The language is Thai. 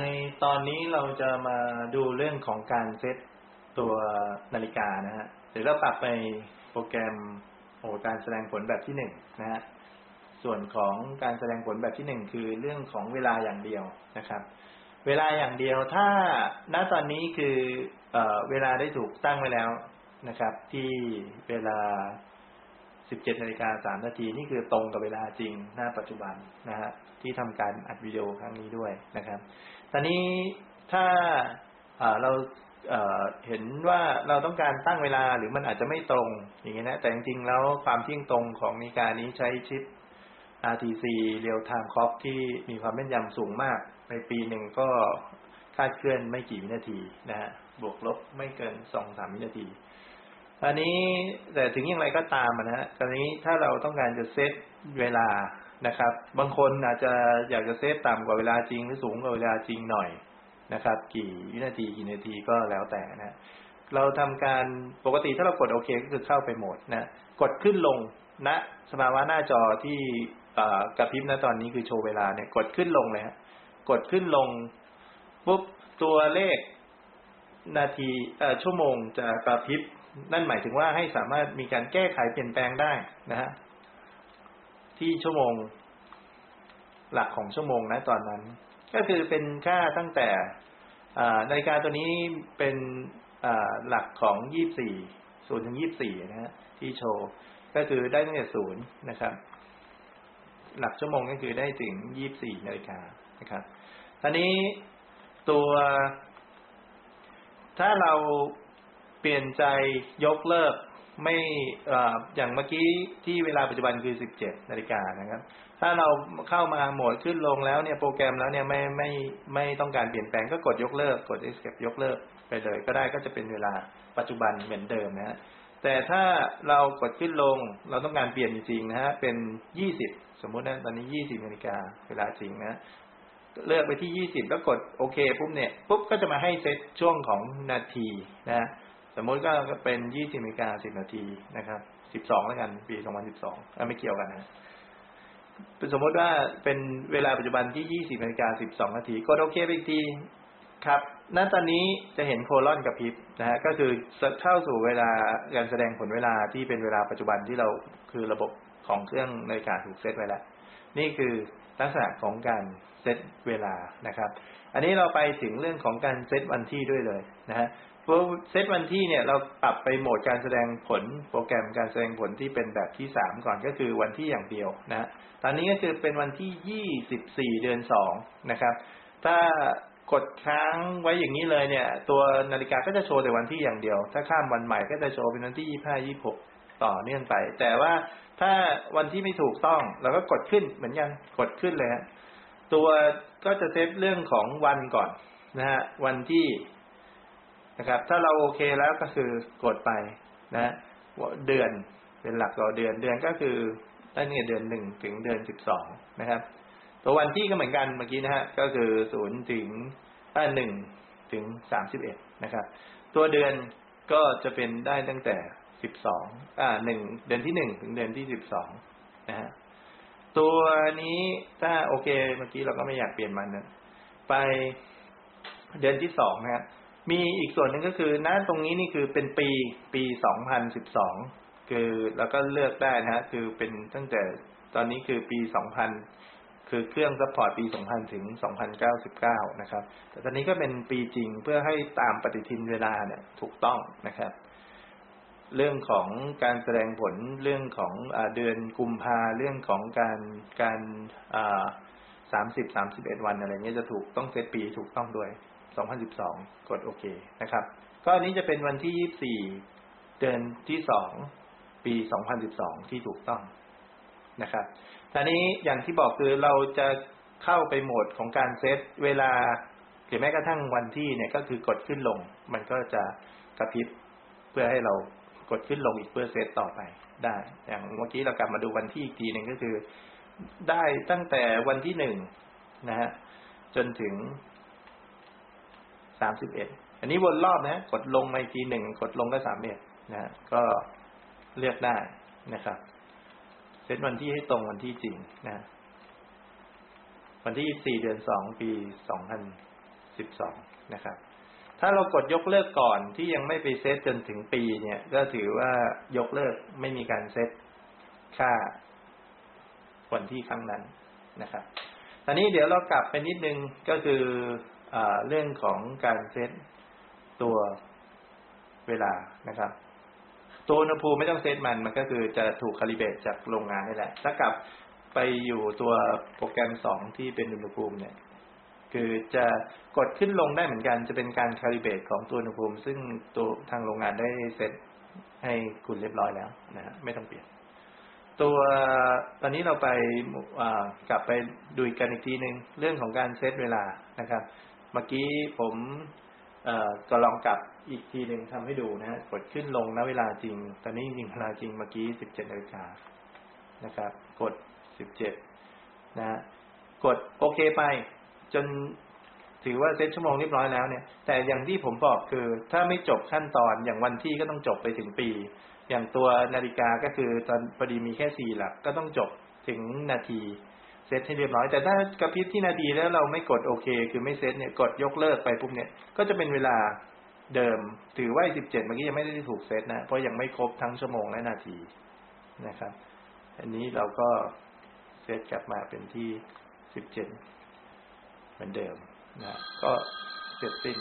ในตอนนี้เราจะมาดูเรื่องของการเซตตัวนาฬิกานะฮะเดี๋ยวเราปรับไปโปรแกรมโอการแสดงผลแบบที่หนึ่งนะฮะส่วนของการแสดงผลแบบที่หนึ่งคือเรื่องของเวลาอย่างเดียวนะครับ เวลาอย่างเดียวถ้าณตอนนี้คือเอเวลาได้ถูกตั้งไว้แล้วนะครับ ที่เวลา 17นาฬิกา3นาทีนี่คือตรงกับเวลาจริงหน้าปัจจุบันนะฮะที่ทำการอัดวิดีโอครั้งนี้ด้วยนะครับ ตอนนี้ถ้าเราเห็นว่าเราต้องการตั้งเวลาหรือมันอาจจะไม่ตรงอย่างนี้ยนะแต่จริงๆแล้วความเที่ยงตรงของนาฬิกานี้ใช้ชิป RTC Real Time Clock ที่มีความแม่นยำสูงมาก ในปีหนึ่งก็คาดเคลื่อนไม่กี่วินาทีนะฮะบวกลบไม่เกินสองสามวินาที อันนี้แต่ถึงอย่างไรก็ตามนะฮะตอนนี้ถ้าเราต้องการจะเซตเวลานะครับ บางคนอาจจะอยากจะเซตต่ำกว่าเวลาจริงหรือสูงกว่าเวลาจริงหน่อยนะครับ กี่วินาทีกี่นาทีก็แล้วแต่นะเราทำการปกติถ้าเรากดโอเคก็คือเข้าไปโหมดนะกดขึ้นลงณนะสภาวะหน้าจอที่กระพริบณตอนนี้คือโชว์เวลาเนี่ย กดขึ้นลงเลยฮะกดขึ้นลงปุ๊บตัวเลขนาทีชั่วโมงจะกระพริบ นั่นหมายถึงว่าให้สามารถมีการแก้ไขเปลี่ยนแปลงได้นะฮะที่ชั่วโมง หลักของชั่วโมงนะตอนนั้น ก็คือเป็นค่าตั้งแต่นาฬิกาตัวนี้เป็นหลักของยี่สี่ศูนย์ถึงยี่สี่นะฮะที่โชว์ก็คือได้ตั้งแต่ศูนย์นะครับ หลักชั่วโมงก็คือได้ถึงยี่สี่นาฬิกานะครับตอนนี้ตัวถ้าเรา เปลี่ยนใจยกเลิกไม่อย่างเมื่อกี้ที่เวลาปัจจุบันคือ 17นาฬิกานะครับ ถ้าเราเข้ามาโหมดขึ้นลงแล้วเนี่ยโปรแกรมแล้วเนี่ยไม่ไม่ไม่ต้องการเปลี่ยนแปลงก็กดยกเลิก กด escape ยกเลิกไปเลยก็ได้ก็จะเป็นเวลาปัจจุบันเหมือนเดิมนะฮะแต่ถ้าเรากดขึ้นลงเราต้องการเปลี่ยนจริงๆนะฮะเป็น 20 สมมุตินะตอนนี้ 20นาฬิกาเวลาจริงนะเลือกไปที่ 20 แล้วกดโอเคปุ๊บเนี่ยปุ๊บก็จะมาให้เซตช่วงของนาทีนะ สมมติก็เป็นยี่สิบนาฬิกาสิบนาทีนะครับสิบสองแล้วกัน ปีสองพันสิบสองไม่เกี่ยวกันนะสมมติว่าเป็นเวลาปัจจุบันที่ยี่สิบนาฬิกาสิบสองนาทีกดโอเคไปอีกทีครับ ณ ตอนนี้จะเห็นโคลอนกับพิบนะฮะ ก็คือเข้าสู่เวลาการแสดงผลเวลาที่เป็นเวลาปัจจุบันที่เราคือระบบของเครื่องนาฬิกาถูกเซตไว้แล้ว นี่คือ ลักษณะของการเซตเวลานะครับ อันนี้เราไปถึงเรื่องของการเซตวันที่ด้วยเลยนะฮะเซตวันที่เนี่ยเราปรับไปโหมดการแสดงผลโปรแกรมการแสดงผลที่เป็นแบบที่สามก่อนก็คือวันที่อย่างเดียวนะตอนนี้ก็คือเป็นวันที่ยี่สิบสี่เดือนสองนะครับ ถ้ากดค้างไว้อย่างนี้เลยเนี่ย ตัวนาฬิกาก็จะโชว์แต่วันที่อย่างเดียว ถ้าข้ามวันใหม่ก็จะโชว์เป็นวันที่ยี่ห้ายี่หก ต่อเนื่องไป แต่ว่าถ้าวันที่ไม่ถูกต้องเราก็กดขึ้นเหมือนกันกดขึ้นเลยฮะตัวก็จะเซตเรื่องของวันก่อนนะฮะวันที่นะครับ ถ้าเราโอเคแล้วก็คือกดไปนะเดือนเป็นหลักต่อเดือนเดือนก็คือตั้งแต่เดือนหนึ่งถึงเดือนสิบสองนะครับ ตัววันที่ก็เหมือนกันเมื่อกี้นะฮะก็คือศูนย์ถึงหนึ่งถึงสามสิบเอ็ดนะครับ ตัวเดือนก็จะเป็นได้ตั้งแต่ สิบสองอ่าหนึ่งเดือนที่หนึ่งถึงเดือนที่สิบสองนะฮะตัวนี้ถ้าโอเคเมื่อกี้เราก็ไม่อยากเปลี่ยนมันนะไปเดือนที่สองนะฮะมีอีกส่วนหนึ่งก็คือหน้าตรงนี้นี่คือเป็นปีปีสองพันสิบสองคือเราก็เลือกได้นะฮะคือเป็นตั้งแต่ตอนนี้คือปีสองพันคือเครื่องซัพพอร์ตปีสองพันถึงสองพันเก้าสิบเก้านะครับ แต่ตอนนี้ก็เป็นปีจริงเพื่อให้ตามปฏิทินเวลาเนี่ยถูกต้องนะครับ เรื่องของการแสดงผลเรื่องของอเดือนกุมภาเรื่องของการการสามสิบสามสิบเอ็ดวันอะไรเงี้ยจะถูกต้องเซตปีถูกต้องด้วย2012กดโอเคนะครับ ก็อันนี้จะเป็นวันที่24เดือนที่2ปี2012ที่ถูกต้องนะครับทีนี้อย่างที่บอกคือเราจะเข้าไปโหมดของการเซตเวลาหรือแม้กระทั่งวันที่เนี่ยก็คือกดขึ้นลง มันก็จะกระพริบเพื่อให้เรา ดขึ้นลงอีกเพื่อเซตต่อไปได้ อย่างเมื่อกี้เรากลับมาดูวันที่อีกทีหนึ่งก็คือ ได้ตั้งแต่วันที่หนึ่งนะฮะจนถึงสามสิบเอ็ดอันนี้วนรอบนะ กดลงมาอีกทีหนึ่งกดลงก็สามเอ็ดนะก็เลือกได้นะครับเซตวันที่ให้ตรงวันที่จริงนะ วันที่24เดือน2ปี2012นะครับ ถ้าเรากดยกเลิกก่อนที่ยังไม่ไปเซตจนถึงปีเนี่ย ก็ถือว่ายกเลิกไม่มีการเซตค่าวันที่ครั้งนั้นนะครับตอนนี้เดี๋ยวเรากลับไปนิดนึงก็คืออเรื่องของการเซตตัวเวลานะครับ ตัวอุณหภูมิไม่ต้องเซตมันมันก็คือจะถูกคาลิเบตจากโรงงานนี่แหละ ถ้ากลับไปอยู่ตัวโปรแกรมสองที่เป็นอุณหภูมิเนี่ย คือจะกดขึ้นลงได้เหมือนกัน จะเป็นการคาลิเบตของตัวอุณหภูมิ ซึ่งตัวทางโรงงานได้เซตให้คุณเรียบร้อยแล้วนะฮะไม่ต้องเปลี่ยน ตัวตอนนี้เราไปกลับไปดูกันอีกทีหนึ่งเรื่องของการเซตเวลานะครับ เมื่อกี้ผมก็ลองกลับอีกทีหนึ่งทำให้ดูนะฮะกดขึ้นลงณเวลาจริง ตอนนี้จริงเวลาจริงเมื่อกี้สิบเจ็ดนาฬิกานะครับ กดสิบเจ็ดนะฮะกดโอเคไป จนถือว่าเซตชั่วโมงเรียบร้อยแล้วเนี่ย แต่อย่างที่ผมบอกคือถ้าไม่จบขั้นตอนอย่างวันที่ก็ต้องจบไปถึงปี อย่างตัวนาฬิกาก็คือตอนพอดีมีแค่สี่หลักก็ต้องจบถึงนาทีเซตให้เรียบร้อย แต่ถ้ากระพริบที่นาทีแล้วเราไม่กดโอเค คือไม่เซตเนี่ยกดยกเลิกไปปุ๊บเนี่ยก็จะเป็นเวลาเดิม ถือว่าสิบเจ็ดเมื่อกี้ยังไม่ได้ถูกเซตนะ เพราะยังไม่ครบทั้งชั่วโมงและนาทีนะครับ อันนี้เราก็เซตกลับมาเป็นที่สิบเจ็ด เหมือนเดิมนะก็เสร็จสิ้น